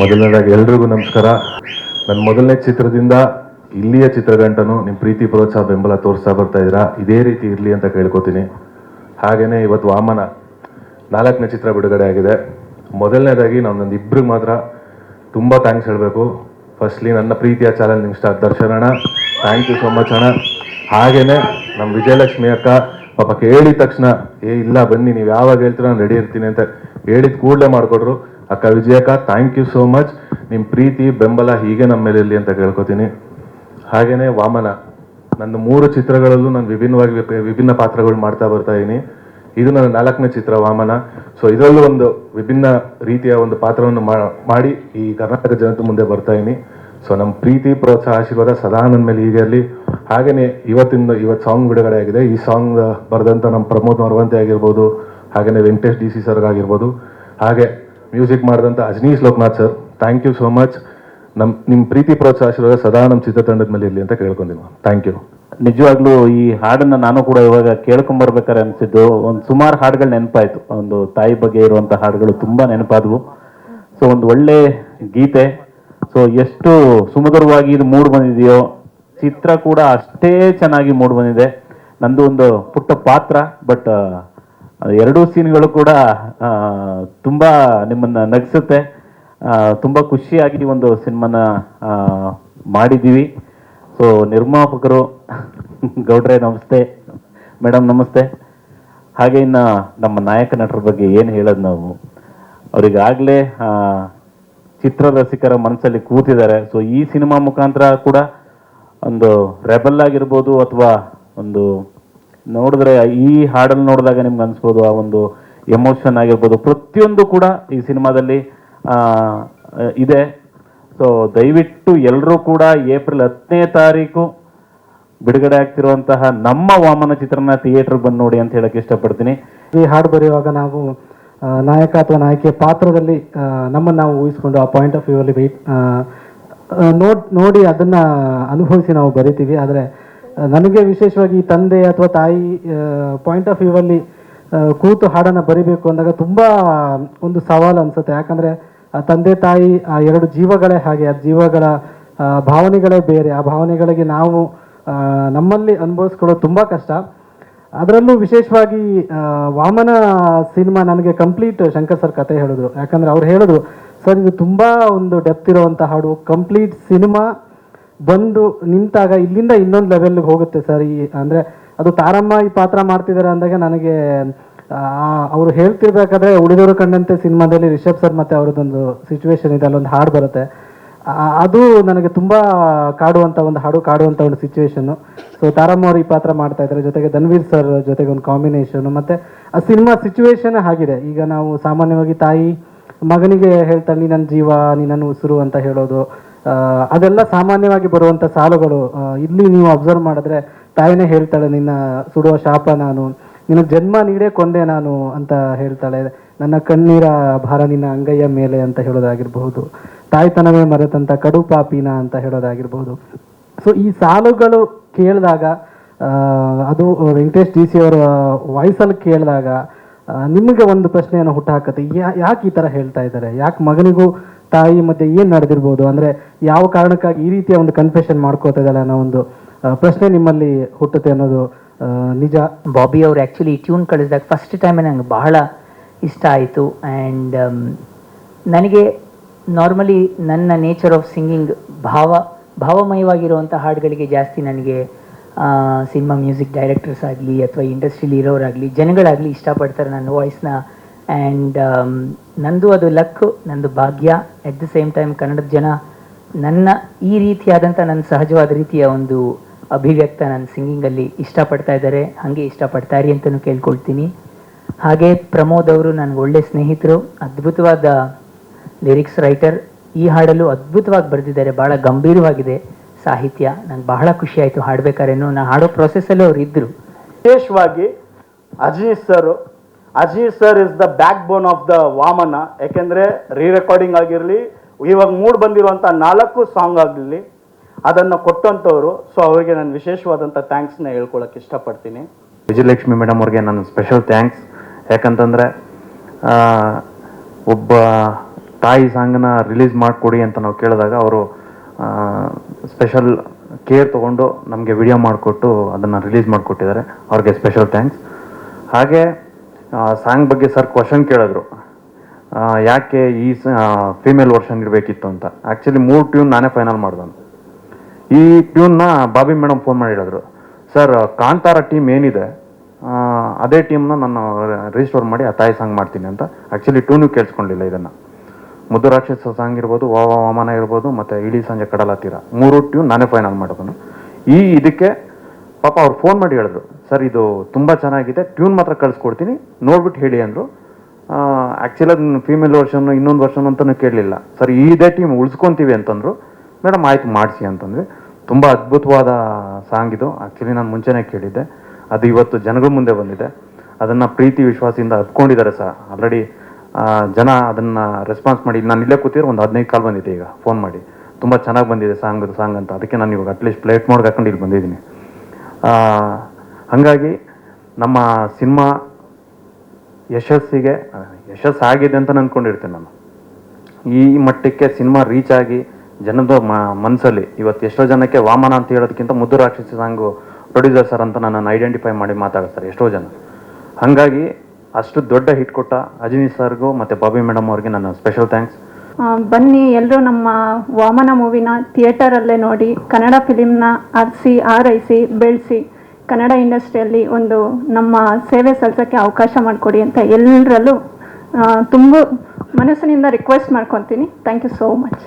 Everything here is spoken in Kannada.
ಮೊದಲನೇದಾಗಿ ಎಲ್ರಿಗೂ ನಮಸ್ಕಾರ. ನನ್ನ ಮೊದಲನೇ ಚಿತ್ರದಿಂದ ಇಲ್ಲಿಯ ಚಿತ್ರಗಂಟನು ನಿಮ್ಮ ಪ್ರೀತಿ, ಪ್ರೋತ್ಸಾಹ, ಬೆಂಬಲ ತೋರಿಸ್ತಾ ಬರ್ತಾ ಇದ್ದೀರಾ? ಇದೇ ರೀತಿ ಇರಲಿ ಅಂತ ಕೇಳ್ಕೊತೀನಿ. ಹಾಗೆಯೇ ಇವತ್ತು ವಾಮನ ನಾಲ್ಕನೇ ಚಿತ್ರ ಬಿಡುಗಡೆ ಆಗಿದೆ. ಮೊದಲನೇದಾಗಿ ನಾವು ನನ್ನ ಇಬ್ಬರಿಗೆ ಮಾತ್ರ ತುಂಬ ಥ್ಯಾಂಕ್ಸ್ ಹೇಳಬೇಕು. ಫಸ್ಟ್ಲಿ ನನ್ನ ಪ್ರೀತಿಯ ಚಾನಲ್ ನಿಮ್ಮ ಸ್ಟಾರ್ ದರ್ಶನ ಅಣ್ಣ. ಥ್ಯಾಂಕ್ ಯು ಸೋ ಮಚ್ ಅಣ್ಣ. ಹಾಗೇನೆ ನಮ್ಮ ವಿಜಯಲಕ್ಷ್ಮಿ ಅಕ್ಕ, ಪಾಪ ಕೇಳಿದ ತಕ್ಷಣ, ಏ, ಇಲ್ಲ, ಬನ್ನಿ, ನೀವು ಯಾವಾಗ ಹೇಳ್ತೀರ ನಾನು ರೆಡಿ ಇರ್ತೀನಿ ಅಂತ ಹೇಳಿದ ಕೂಡಲೇ ಮಾಡಿಕೊಟ್ರು. ಅಕ್ಕ ವಿಜಯಕ್ಕ ಥ್ಯಾಂಕ್ ಯು ಸೋ ಮಚ್ ನಿಮ್ಮ ಪ್ರೀತಿ, ಬೆಂಬಲ ಹೀಗೆ ನಮ್ಮ ಮೇಲೆ ಇರಲಿ ಅಂತ ಕೇಳ್ಕೊತೀನಿ ಹಾಗೇನೆ ವಾಮನ, ನನ್ನ ಮೂರು ಚಿತ್ರಗಳಲ್ಲೂ ನಾನು ವಿಭಿನ್ನವಾಗಿ ವಿಭಿನ್ನ ಪಾತ್ರಗಳು ಮಾಡ್ತಾ ಬರ್ತಾ ಇದ್ದೀನಿ ಇದು ನನ್ನ ನಾಲ್ಕನೇ ಚಿತ್ರ ವಾಮನ. ಸೊ ಇದರಲ್ಲೂ ಒಂದು ವಿಭಿನ್ನ ರೀತಿಯ ಒಂದು ಪಾತ್ರವನ್ನು ಮಾಡಿ ಈ ಕರ್ನಾಟಕ ಜನತೆ ಮುಂದೆ ಬರ್ತಾ ಇದ್ದೀನಿ ಸೊ ನಮ್ಮ ಪ್ರೀತಿ, ಪ್ರೋತ್ಸಾಹ, ಆಶೀರ್ವಾದ ಸದಾ ನನ್ನ ಮೇಲೆ ಹೀಗೆ ಇರಲಿ. ಹಾಗೆಯೇ ಇವತ್ತಿಂದ, ಇವತ್ತು ಸಾಂಗ್ ಬಿಡುಗಡೆ ಆಗಿದೆ ಈ ಸಾಂಗ್ ಬರೆದಂಥ ನಮ್ಮ ಪ್ರಮೋದ್ ಮರವಂತೆ ಆಗಿರ್ಬೋದು ಹಾಗೆಯೇ ವೆಂಕಟೇಶ್ ಡಿ ಸಿ ಸರ್ಗಾಗಿರ್ಬೋದು. ಹಾಗೆ ಮ್ಯೂಸಿಕ್ ಮಾಡಿದಂಥ Ajaneesh Loknath sir thank you so much ನಮ್ಮ ನಿಮ್ಮ ಪ್ರೀತಿ ಪ್ರೋತ್ಸಾಹ ಆಶೀರ್ವಾದ ಸದಾ ನಮ್ಮ ಚಿತ್ರತಂಡದ ಮೇಲೆ ಇರಲಿ ಅಂತ ಕೇಳ್ಕೊಂಡಿದ್ವಿ ಥ್ಯಾಂಕ್ ಯು ನಿಜವಾಗ್ಲೂ ಈ ಹಾಡನ್ನು ನಾನು ಕೂಡ ಇವಾಗ ಕೇಳ್ಕೊಂಬರ್ಬೇಕಾರೆ ಅನಿಸಿದ್ದು, ಒಂದು ಸುಮಾರು ಹಾಡುಗಳು ನೆನಪಾಯಿತು. ಒಂದು ತಾಯಿ ಬಗ್ಗೆ ಇರುವಂಥ ಹಾಡುಗಳು ತುಂಬ ನೆನಪಾದವು. ಸೊ ಒಂದು ಒಳ್ಳೆ ಗೀತೆ. ಸೊ ಎಷ್ಟು ಸುಮಧುರವಾಗಿ ಇದು ಮೂಡ್ ಬಂದಿದೆಯೋ, ಚಿತ್ರ ಕೂಡ ಅಷ್ಟೇ ಚೆನ್ನಾಗಿ ಮೂಡ್ ಬಂದಿದೆ. ನಂದು ಒಂದು ಪುಟ್ಟ ಪಾತ್ರ ಬಟ್ ಎರಡೂ ಸೀನ್ಗಳು ಕೂಡ ತುಂಬ ನಿಮ್ಮನ್ನು ನಗಿಸುತ್ತೆ. ತುಂಬ ಖುಷಿಯಾಗಿ ಒಂದು ಸಿನಿಮಾನ ಮಾಡಿದ್ದೀವಿ. ಸೊ ನಿರ್ಮಾಪಕರು, ಗೌಡ್ರೆ ನಮಸ್ತೆ. ಮೇಡಮ್ ನಮಸ್ತೆ. ಹಾಗೆ ಇನ್ನು ನಮ್ಮ ನಾಯಕ ನಟರ ಬಗ್ಗೆ ಏನು ಹೇಳೋದು ನಾವು? ಅವರಿಗಾಗಲೇ ಚಿತ್ರ ರಸಿಕರ ಮನಸ್ಸಲ್ಲಿ ಕೂತಿದ್ದಾರೆ. ಸೊ ಈ ಸಿನಿಮಾ ಮುಖಾಂತರ ಕೂಡ ಒಂದು ರೆಬಲ್ ಆಗಿರ್ಬೋದು ಅಥವಾ ಒಂದು ನೋಡಿದ್ರೆ ಈ ಹಾಡಲ್ಲಿ ನೋಡಿದಾಗ ನಿಮ್ಗೆ ಅನ್ಸ್ಬೋದು ಆ ಒಂದು ಎಮೋಷನ್ ಆಗಿರ್ಬೋದು. ಪ್ರತಿಯೊಂದು ಕೂಡ ಈ ಸಿನಿಮಾದಲ್ಲಿ ಇದೆ. ಸೊ ದಯವಿಟ್ಟು ಎಲ್ಲರೂ ಕೂಡ ಏಪ್ರಿಲ್ ಹತ್ತನೇ ತಾರೀಕು ಬಿಡುಗಡೆ ಆಗ್ತಿರುವಂತಹ ನಮ್ಮ ವಾಮನ ಚಿತ್ರನ ಥಿಯೇಟರ್ ಬಂದು ನೋಡಿ ಅಂತ ಹೇಳಕ್ಕೆ ಇಷ್ಟಪಡ್ತೀನಿ. ಈ ಹಾಡು ಬರೆಯುವಾಗ ನಾವು ನಾಯಕ ಅಥವಾ ನಾಯಕಿಯ ಪಾತ್ರದಲ್ಲಿ ನಮ್ಮನ್ನು ನಾವು ಊಹಿಸ್ಕೊಂಡು ಆ ಪಾಯಿಂಟ್ ಆಫ್ ವ್ಯೂ ಅಲ್ಲಿ ನೋಡಿ ಅದನ್ನ ಅನುಭವಿಸಿ ನಾವು ಬರಿತೀವಿ. ಆದರೆ ನನಗೆ ವಿಶೇಷವಾಗಿ ತಂದೆ ಅಥವಾ ತಾಯಿ ಪಾಯಿಂಟ್ ಆಫ್ ವ್ಯೂ ಅಲ್ಲಿ ಕೂತು ಹಾಡನ್ನು ಬರಿಬೇಕು ಅಂದಾಗ ತುಂಬ ಒಂದು ಸವಾಲು ಅನಿಸುತ್ತೆ. ಯಾಕಂದ್ರೆ ಆ ತಂದೆ, ತಾಯಿ, ಆ ಎರಡು ಜೀವಗಳೇ ಹಾಗೆ. ಆ ಜೀವಗಳ ಭಾವನೆಗಳೇ ಬೇರೆ. ಆ ಭಾವನೆಗಳಿಗೆ ನಾವು ನಮ್ಮಲ್ಲಿ ಅನುಭವಿಸ್ಕೊಳ್ಳೋದು ತುಂಬ ಕಷ್ಟ. ಅದರಲ್ಲೂ ವಿಶೇಷವಾಗಿ ವಾಮನ ಸಿನಿಮಾ ನನಗೆ ಕಂಪ್ಲೀಟ್ ಶಂಕರ್ ಸರ್ ಕತೆ ಹೇಳಿದ್ರು. ಯಾಕಂದ್ರೆ ಅವ್ರು ಹೇಳಿದ್ರು, ಸರ್, ಇದು ತುಂಬಾ ಒಂದು ಡೆಪ್ತ್ ಇರುವಂಥ ಹಾಡು. ಕಂಪ್ಲೀಟ್ ಸಿನಿಮಾ ಬಂದು ನಿಂತಾಗ ಇಲ್ಲಿಂದ ಇನ್ನೊಂದು ಲೆವೆಲ್ಗೆ ಹೋಗುತ್ತೆ ಸರ್ ಈ, ಅಂದರೆ ಅದು ತಾರಮ್ಮ ಈ ಪಾತ್ರ ಮಾಡ್ತಿದ್ದಾರೆ ಅಂದಾಗ ನನಗೆ ಅವರು ಹೇಳ್ತಿರ್ಬೇಕಾದ್ರೆ ಉಳಿದವರು ಕಂಡಂತೆ ಸಿನಿಮಾದಲ್ಲಿ ರಿಷಬ್ ಸರ್ ಮತ್ತೆ ಅವ್ರದ್ದೊಂದು ಸಿಚುವೇಶನ್ ಇದೆ, ಅಲ್ಲೊಂದು ಹಾಡು ಬರುತ್ತೆ. ಅದು ನನಗೆ ತುಂಬ ಕಾಡುವಂಥ ಒಂದು ಹಾಡು ಕಾಡುವಂಥ ಒಂದು ಸಿಚುವೇಶನ್ನು ಸೊ ತಾರಮ್ಮ ಅವರು ಈ ಪಾತ್ರ ಮಾಡ್ತಾ ಇದ್ದಾರೆ. ಜೊತೆಗೆ ಧನ್ವೀರ್ ಸರ್ ಜೊತೆಗೆ ಒಂದು ಕಾಂಬಿನೇಷನ್ ಮತ್ತು ಆ ಸಿನಿಮಾ ಸಿಚುವೇಶನ್ ಆಗಿದೆ. ಈಗ ನಾವು ಸಾಮಾನ್ಯವಾಗಿ ತಾಯಿ ಮಗನಿಗೆ ಹೇಳ್ತಾಳೆ, ನೀ ನನ್ನ ಜೀವ, ನೀ ನನ್ನ ಉಸಿರು ಅಂತ ಹೇಳೋದು. ಅದೆಲ್ಲ ಸಾಮಾನ್ಯವಾಗಿ ಬರುವಂತ ಸಾಲುಗಳು ಇಲ್ಲಿ ನೀವು ಅಬ್ಸರ್ವ್ ಮಾಡಿದ್ರೆ ತಾಯಿನೇ ಹೇಳ್ತಾಳೆ, ನಿನ್ನ ಸುಡುವ ಶಾಪ ನಾನು ನಿನಗೆ ಜನ್ಮ ನೀಡೇ ಕೊಂದೆ ನಾನು ಅಂತ ಹೇಳ್ತಾಳೆ. ನನ್ನ ಕಣ್ಣೀರ ಭಾರ ನಿನ್ನ ಅಂಗೈಯ ಮೇಲೆ ಅಂತ ಹೇಳೋದಾಗಿರ್ಬಹುದು. ತಾಯ್ತನವೇ ಮರೆತಂತ ಕಡು ಪಾಪಿನ ಅಂತ ಹೇಳೋದಾಗಿರ್ಬಹುದು. ಸೊ ಈ ಸಾಲುಗಳು ಕೇಳಿದಾಗ ಅದು ವೆಂಕಟೇಶ್ ಡಿ ಸಿ ಅವರ ವಾಯ್ಸಲ್ಲಿ ಕೇಳಿದಾಗ ನಿಮಗೆ ಒಂದು ಪ್ರಶ್ನೆಯನ್ನು ಹುಟ್ಟಾಕತ್ತೆ ಯಾಕೆ ಈ ಥರ ಹೇಳ್ತಾ ಇದ್ದಾರೆ? ಯಾಕೆ ಮಗನಿಗೂ ತಾಯಿ ಮತ್ತೆ ಏನು ನಡೆದಿರ್ಬೋದು? ಅಂದರೆ ಯಾವ ಕಾರಣಕ್ಕಾಗಿ ಈ ರೀತಿಯ ಒಂದು ಕನ್ಫೆಷನ್ ಮಾಡ್ಕೋತಾ ಇದ್ದಾಳೆ ಅನ್ನೋ ಒಂದು ಪ್ರಶ್ನೆ ನಿಮ್ಮಲ್ಲಿ ಹುಟ್ಟುತ್ತೆ ಅನ್ನೋದು ನಿಜ. ಬಾಬಿ ಅವ್ರು ಆ್ಯಕ್ಚುಲಿ ಟ್ಯೂನ್ ಕಳಿಸಿದಾಗ ಫಸ್ಟ್ ಟೈಮೇ ನಂಗೆ ಬಹಳ ಇಷ್ಟ ಆಯಿತು ಆ್ಯಂಡ್ ನನಗೆ ನಾರ್ಮಲಿ ನನ್ನ ನೇಚರ್ ಆಫ್ ಸಿಂಗಿಂಗ್ ಭಾವ, ಭಾವಮಯವಾಗಿರುವಂಥ ಹಾಡುಗಳಿಗೆ ಜಾಸ್ತಿ ನನಗೆ ಸಿನಿಮಾ ಮ್ಯೂಸಿಕ್ ಡೈರೆಕ್ಟರ್ಸ್ ಆಗಲಿ ಅಥವಾ ಇಂಡಸ್ಟ್ರೀಲಿ ಇರೋರಾಗಲಿ ಜನಗಳಾಗಲಿ ಇಷ್ಟಪಡ್ತಾರೆ ನನ್ನ ವಾಯ್ಸ್ನ ಆ್ಯಂಡ್ ನಂದು ಅದು ಲಕ್ ನಂದು ಭಾಗ್ಯ. ಎಟ್ ದ ಸೇಮ್ ಟೈಮ್ ಕನ್ನಡದ ಜನ ನನ್ನ ಈ ರೀತಿಯಾದಂಥ ನನ್ನ ಸಹಜವಾದ ರೀತಿಯ ಒಂದು ಅಭಿವ್ಯಕ್ತ ನನ್ನ ಸಿಂಗಿಂಗಲ್ಲಿ ಇಷ್ಟಪಡ್ತಾ ಇದ್ದಾರೆ. ಹಾಗೆ ಇಷ್ಟಪಡ್ತಾ ಇರಿ ಅಂತಲೂ ಕೇಳ್ಕೊಳ್ತೀನಿ. ಹಾಗೆ ಪ್ರಮೋದ್ ಅವರು ನನಗೆ ಒಳ್ಳೆ ಸ್ನೇಹಿತರು, ಅದ್ಭುತವಾದ ಲಿರಿಕ್ಸ್ ರೈಟರ್ ಈ ಹಾಡಲು ಅದ್ಭುತವಾಗಿ ಬರೆದಿದ್ದಾರೆ. ಭಾಳ ಗಂಭೀರವಾಗಿದೆ ಸಾಹಿತ್ಯ. ನಂಗೆ ಬಹಳ ಖುಷಿ ಆಯಿತು ಹಾಡಬೇಕಾರೇನು ನಾನು ಹಾಡೋ ಪ್ರೊಸೆಸ್ಸಲ್ಲೂ ಅವ್ರು ಇದ್ದರು ವಿಶೇಷವಾಗಿ Ajith sir Ajith sir is the backbone of the Vamana. ಯಾಕೆಂದರೆ ರೀ ರೆಕಾರ್ಡಿಂಗ್ ಆಗಿರಲಿ ಇವಾಗ ಮೂಡ್ ಬಂದಿರುವಂಥ ನಾಲ್ಕು ಸಾಂಗ್ ಆಗಲಿ, ಅದನ್ನು ಕೊಟ್ಟಂಥವ್ರು ಸೊ ಅವರಿಗೆ ನಾನು ವಿಶೇಷವಾದಂಥ ಥ್ಯಾಂಕ್ಸ್ನ ಹೇಳ್ಕೊಳಕ್ಕೆ ಇಷ್ಟಪಡ್ತೀನಿ. ವಿಜಯಲಕ್ಷ್ಮಿ ಮೇಡಮ್ ಅವ್ರಿಗೆ ನಾನು ಸ್ಪೆಷಲ್ ಥ್ಯಾಂಕ್ಸ್ ಯಾಕಂತಂದರೆ ಒಬ್ಬ ತಾಯಿ ಸಾಂಗನ್ನ ರಿಲೀಸ್ ಮಾಡಿಕೊಡಿ ಅಂತ ನಾವು ಕೇಳಿದಾಗ ಅವರು ಸ್ಪೆಷಲ್ ಕೇರ್ ತೊಗೊಂಡು ನಮಗೆ ವಿಡಿಯೋ ಮಾಡಿಕೊಟ್ಟು ಅದನ್ನು ರಿಲೀಸ್ ಮಾಡಿಕೊಟ್ಟಿದ್ದಾರೆ. ಅವ್ರಿಗೆ ಸ್ಪೆಷಲ್ ಥ್ಯಾಂಕ್ಸ್ ಹಾಗೆ ಸಾಂಗ್ ಬಗ್ಗೆ ಸರ್ ಕ್ವಶನ್ ಕೇಳಿದ್ರು. ಯಾಕೆ ಈ ಫೀಮೇಲ್ ವರ್ಷನ್ ಇರಬೇಕಿತ್ತು ಅಂತ. ಆ್ಯಕ್ಚುಲಿ ಮೂರು ಟ್ಯೂನ್ ನಾನೇ ಫೈನಲ್ ಮಾಡ್ದನು ಈ ಟ್ಯೂನ್ನ ಬಾಬಿ ಮೇಡಮ್ ಫೋನ್ ಮಾಡಿ ಹೇಳಿದ್ರು. ಸರ್ ಕಾಂತಾರ ಟೀಮ್ ಏನಿದೆ ಅದೇ ಟೀಮ್ನ ನಾನು ರಿಜಿಸ್ಟೋರ್ ಮಾಡಿ ಆ ತಾಯಿ ಸಾಂಗ್ ಮಾಡ್ತೀನಿ ಅಂತ. ಆ್ಯಕ್ಚುಲಿ ಟ್ಯೂನು ಕೇಳಿಸ್ಕೊಂಡಿಲ್ಲ ಇದನ್ನು. ಮಧುರಾಕ್ಷ ಸಾಂಗ್ ಇರ್ಬೋದು, ವಾ ವಾ ವಾಮನ ಇರ್ಬೋದು, ಮತ್ತು ಇಡೀ ಸಂಜೆ ಕಡಲ ಮೂರು ಟ್ಯೂನ್ ನಾನೇ ಫೈನಲ್ ಮಾಡೋದನ್ನು ಈ ಇದಕ್ಕೆ ಪಾಪ ಅವ್ರು ಫೋನ್ ಮಾಡಿ ಹೇಳಿದ್ರು. ಸರ್ ಇದು ತುಂಬ ಚೆನ್ನಾಗಿದೆ ಟ್ಯೂನ್ ಮಾತ್ರ ಕಳಿಸ್ಕೊಡ್ತೀನಿ, ನೋಡ್ಬಿಟ್ಟು ಹೇಳಿ ಅಂದರು. ಆ್ಯಕ್ಚುಲಿ ಅದನ್ನ ಫೀಮೇಲ್ ವರ್ಷನ್ ಇನ್ನೊಂದು ವರ್ಷನ್ ಅಂತಲೂ ಕೇಳಲಿಲ್ಲ. ಸರ್, ಇದೇ ಟೀಮ್ ಉಳಿಸ್ಕೊತೀವಿ ಅಂತಂದರು ಮೇಡಮ್ ಆಯ್ತು, ಮಾಡಿಸಿ ಅಂತಂದ್ವಿ. ತುಂಬ ಅದ್ಭುತವಾದ ಸಾಂಗ್ ಇದು. ಆ್ಯಕ್ಚುಲಿ ನಾನು ಮುಂಚೆನೇ ಕೇಳಿದ್ದೆ. ಅದು ಇವತ್ತು ಜನಗಳ ಮುಂದೆ ಬಂದಿದೆ. ಅದನ್ನು ಪ್ರೀತಿ, ವಿಶ್ವಾಸದಿಂದ ಹತ್ಕೊಂಡಿದ್ದಾರೆ ಸರ್. ಆಲ್ರೆಡಿ ಜನ ಅದನ್ನು ರೆಸ್ಪಾನ್ಸ್ ಮಾಡಿ, ನಾನು ಇಲ್ಲೇ ಕೂತಿರೋ ಒಂದು ಹದಿನೈದು ಕಾಲ್ ಬಂದಿದೆ ಈಗ ಫೋನ್ ಮಾಡಿ. ತುಂಬ ಚೆನ್ನಾಗಿ ಬಂದಿದೆ ಸಾಂಗ್ ಸಾಂಗ್ ಅಂತ. ಅದಕ್ಕೆ ನಾನು ಇವಾಗ ಅಟ್ಲೀಸ್ಟ್ ಪ್ಲೇಟ್ ಮೋಡ್ಗೆ ಹಾಕೊಂಡು ಇಲ್ಲಿ ಬಂದಿದ್ದೀನಿ. ಹಾಗಾಗಿ ನಮ್ಮ ಸಿನಿಮಾ ಯಶಸ್ಸಿಗೆ ಯಶಸ್ಸು ಆಗಿದೆ ಅಂತ ಅಂದ್ಕೊಂಡಿರ್ತೀನಿ ನಾನು. ಈ ಮಟ್ಟಕ್ಕೆ ಸಿನಿಮಾ ರೀಚ್ ಆಗಿ ಜನದ ಮನಸ್ಸಲ್ಲಿ ಇವತ್ತು ಎಷ್ಟೋ ಜನಕ್ಕೆ ವಾಮನ ಅಂತ ಹೇಳೋದಕ್ಕಿಂತ ಮುದ್ದು ರಾಕ್ಷಸಿ ಸಾಂಗು ಪ್ರೊಡ್ಯೂಸರ್ ಸರ್ ಅಂತ ನನ್ನನ್ನು ಐಡೆಂಟಿಫೈ ಮಾಡಿ ಮಾತಾಡ್ತಾರೆ ಎಷ್ಟೋ ಜನ. ಹಾಗಾಗಿ ಅಷ್ಟು ದೊಡ್ಡ ಹಿಟ್ ಕೊಟ್ಟ ಅಜಿನಿ ಸರ್ಗೂ ಮತ್ತು ಬಾಬಿ ಮೇಡಮ್ ಅವ್ರಿಗೆ ನನ್ನ ಸ್ಪೆಷಲ್ ಥ್ಯಾಂಕ್ಸ್ ಬನ್ನಿ ಎಲ್ಲರೂ ನಮ್ಮ ವಾಮನ ಮೂವಿನ ಥಿಯೇಟರಲ್ಲೇ ನೋಡಿ, ಕನ್ನಡ ಫಿಲಿಮ್ನ ಆರಿಸಿ ಆರೈಸಿ, ಬೆಳೆಸಿ. ಕನ್ನಡ ಇಂಡಸ್ಟ್ರಿಯಲ್ಲಿ ಒಂದು ನಮ್ಮ ಸೇವೆ ಸಲ್ಲಿಸೋಕ್ಕೆ ಅವಕಾಶ ಮಾಡಿಕೊಡಿ ಅಂತ ಎಲ್ಲರಲ್ಲೂ ತುಂಬ ಮನಸ್ಸಿನಿಂದ ರಿಕ್ವೆಸ್ಟ್ ಮಾಡ್ಕೊತೀನಿ. Thank you so much